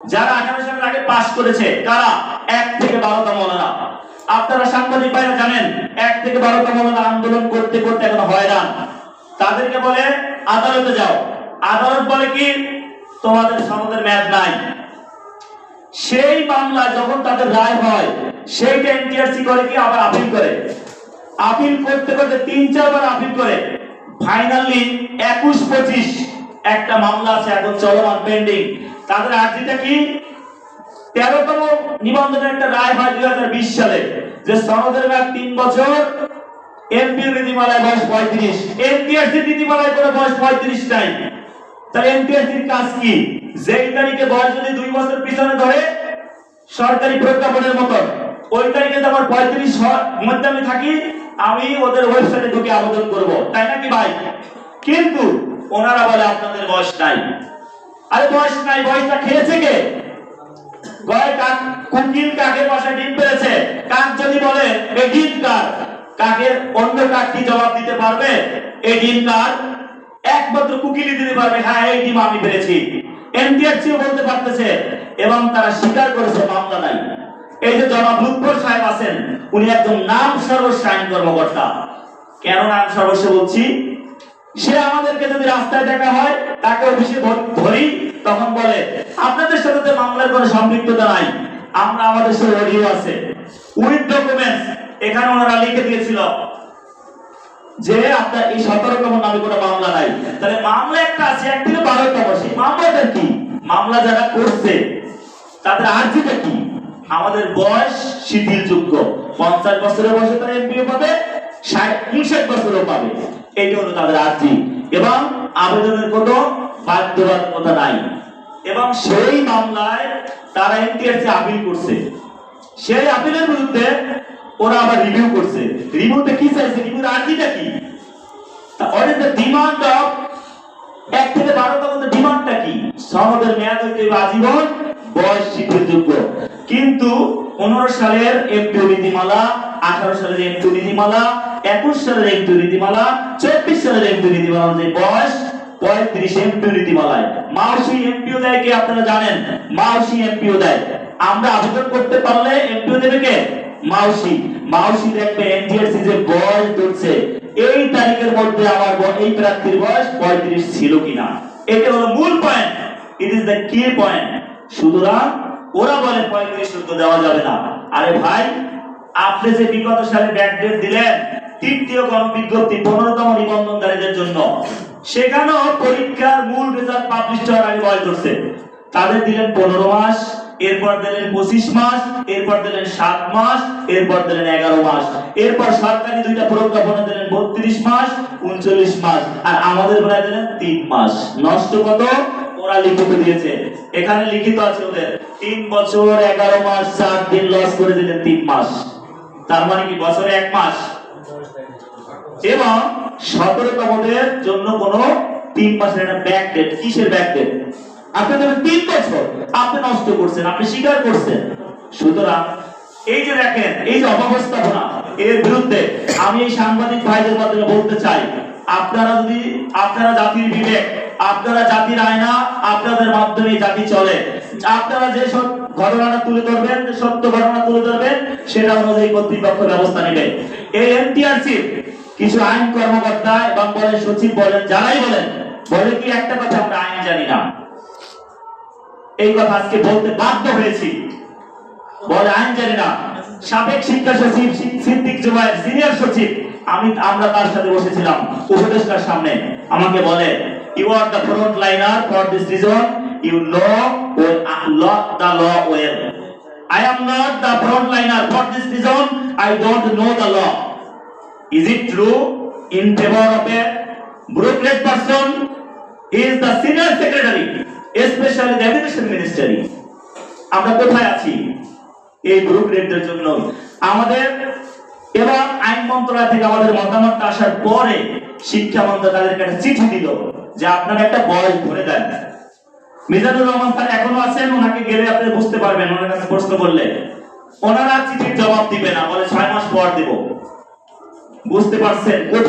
যারা আঠারো সালের আগে পাশ করেছে, কারা? এক থেকে বারোটা মৌলানা আপনারা সাংবাদিক ভাইরা জানেন, এক থেকে বারোটা মৌলানা আন্দোলন করতে করতে এখন হয়রান। তাদেরকে বলে, আদালতে যাও। আদালত বলে কি? তোমাদের সনদের মেয়াদ নাই। সেই মামলা যখন তাদের রায় হয়, সেইটা এনটিআরসি করে কি? আবার আপিল করে। আপিল করতে করতে তিন, চারবার আপিল করে। ফাইনালি একুশ পঁচিশ একটা মামলা আছে, এখন চলমান, পেন্ডিং। তাদের আর্জিটা কি? তেরোতম নিবন্ধনের একটা রায় হয় দুই হাজার বিশ সালে, যে সনদের মেয়াদ তিন বছর এমপিও নীতিমালায় বয়স পঁয়ত্রিশ। এনটিআরসি নীতিমালায় করে বয়স পঁয়ত্রিশ নাই। কাজ কি? যেই তারিখে বয়স যদি দুই বছর পিছনে ধরে, সরকারি প্রজ্ঞাপনের মতন, ওই তারিখে আমার পঁয়ত্রিশ মধ্যে আমি থাকি, আমি ওদের ওয়েবসাইটে ঢুকে আবেদন করব। তাই নাকি ভাই? কিন্তু ওনারা বলে আপনাদের বয়স নাই। আরে বয়স নাই, বয়সটা খেয়েছে কে? গয় কাক, কুকিল কাকের বাসায় ডিম পেরেছে? কাক যদি বলে এই ডিম কার? কাকের অন্য কাক জবাব দিতে পারবে? এই ডিম কার? একমাত্র কুকিলই দিতে পারবে হ্যাঁ এই ডিম আমি পেরেছি। এনটিআরসিও বলতে পারতেছে, এবং তারা স্বীকার করেছে, মামলা নাই। এই যে জনাব লুৎফর সাহেব আছেন, উনি একজন নাম সর্বস্ব আইন কর্মকর্তা। কেন নাম সর্বস্ব বলছি? সে আমাদেরকে যদি রাস্তায় দেখা হয় তাকে অফিসে ধরি। তখন বলে, আপনাদের সাথে তো মামলার কোনো সম্পৃক্ততা নাই। আমরা আমাদের সাথে অডিও আছে। উইথ ডকুমেন্টস এখানে ওনারা লিখে দিয়েছিল যে, আপনার এই সতেরোতম নামে কোনো মামলা নাই। তাহলে মামলা একটা আছে এক থেকে বারোতম সেই মামলাটা কি? মামলা যারা করছে, তাদের আর্জিটা কি? আমাদের বয়স শিথিলযোগ্য। পঞ্চাশ বছরের বয়সে তারা এমপিও পাবে, ষাট, উনষাট বছরও পাবে। এইটা হলো তাদের আর্জি। এবং আবেদনের কোনো বাধ্যবাধকতা নাই। এবং সেই মামলায় তারা এনটিআরসি আপিল করছে। সেই আপিলের বিরুদ্ধে ওরা আবার রিভিউ করছে। রিভিউতে কি চাইছে? রিভিউর আর্জিটা কি? ডিমান্ড অফ এক থেকে বারোটার মধ্যে ডিমান্ডটা কি? সনদের মেয়াদ হইতে আজীবন বয়স শিথিলযোগ্য। কিন্তু পনেরো সালের এমপিও নীতিমালা আঠারো সালের এমপিও নীতিমালা একুশ সালের এমপিও নীতিমালা চব্বিশ সালের এমপিও নীতিমালা অনুযায়ী বয়স, পঁয়ত্রিশ এমপিও নীতিমালায় মাউসি এমপিও দেয় কি আপনারা জানেন? মাউসি এমপিও দেয়। আমরা আবেদন করতে পারলে এমপিও দেবে কে? মাউসি। মাউসি দেখবে এনটিআরসি যে বয়স ধরছে, এই তারিখের মধ্যে আমার এই প্রার্থীর বয়স পঁয়ত্রিশ ছিল কিনা? এটা হলো মূল point it is the key point সুতরাং ওরা বলে পঁয়ত্রিশ দেওয়া যাবে না। আরে ভাই আপনি যে বিগত সালে ব্যাকডেট দিলেন, তৃতীয় গণবিজ্ঞপ্তি পনেরোতম নিবন্ধনকারীদের জন্য। সেখানেও পরীক্ষার মূল রেজাল্ট পাবলিশ হওয়ার আগে বয়স ধরছে। তাদের দিলেন পনেরো মাস, এরপর দিলেন পঁচিশ মাস, এরপর দিলেন সাত মাস, এরপর দিলেন এগারো মাস। এরপর সরকারি দুইটা প্রজ্ঞাপনে দিলেন বত্রিশ মাস, উনচল্লিশ মাস, আর আমাদের বেলায় দিলেন তিন মাস। নষ্ট কত? ওরা লিখিত দিয়েছে। এখানে লিখিত আছে ওদের, তিন বছর, এগারো মাস, চার দিন লস করে দিলেন তিন মাস। তার মানে কি, বছরে এক মাস? এবং সতেরোতমদের জন্য কোনো তিন মাসের একটা ব্যাক ডেট কিসের ব্যাক ডেট আপনি দেবেন তিন বছর, আপনি নষ্ট করছেন, আপনি স্বীকার করছেন। সুতরাং এই যে দেখেন, এই যে অব্যবস্থাপনা, এর বিরুদ্ধে আমি এই সাংবাদিক ভাইদের মাধ্যমে বলতে চাই, আপনারা যদি, আপনারা জাতির বিবেক, আপনারা জাতির আয়না, আপনাদের মাধ্যমে জাতি চলে। আপনারা যে সব ঘটনাটা তুলে ধরবেন, সত্য ঘটনা তুলে ধরবেন, সেটা অনুযায়ী কর্তৃপক্ষ ব্যবস্থা নেবে। এই এনটিআরসি কিছু আইন কর্মকর্তা এবং বলেন সচিব বলেন, যারাই বলেন, বলে কি একটা কথা আমরা আইন জানি না? এই কথা আজকে বলতে বাধ্য হয়েছি। বলে আইন জানি না। সাবেক শিক্ষা সচিব সিদ্দিক জুবাইর সিনিয়র সচিব, আমি, আমরা তার সাথে বসেছিলাম উপদেষ্টার সামনে। আমাকে বলে you are the front liner for this reason you know law the law well I am not the front liner for this reason I don't know the law Is it true? In favor of a brokerage person? He is the senior secretary, especially the education ministry. আমরা কোথায় আছি? এই ব্রোকারেজদের জন্য আমাদের এবং আইন মন্ত্রণালয় থেকে আমাদের মতামতটা আসার পরে শিক্ষা মন্ত্রণালয় তাদেরকে একটা চিঠি দিল যে আপনারা একটা বয়স ধরে দেন। মিজানুর রহমান স্যার এখনও আছেন, ওনাকে গেলে আপনি বুঝতে পারবেন, ওনার কাছে প্রশ্ন করলে। ওনারা চিঠির জবাব দিবে না, বলে ছয় মাস পর দেব। বুঝতে পারছেন কোথায়?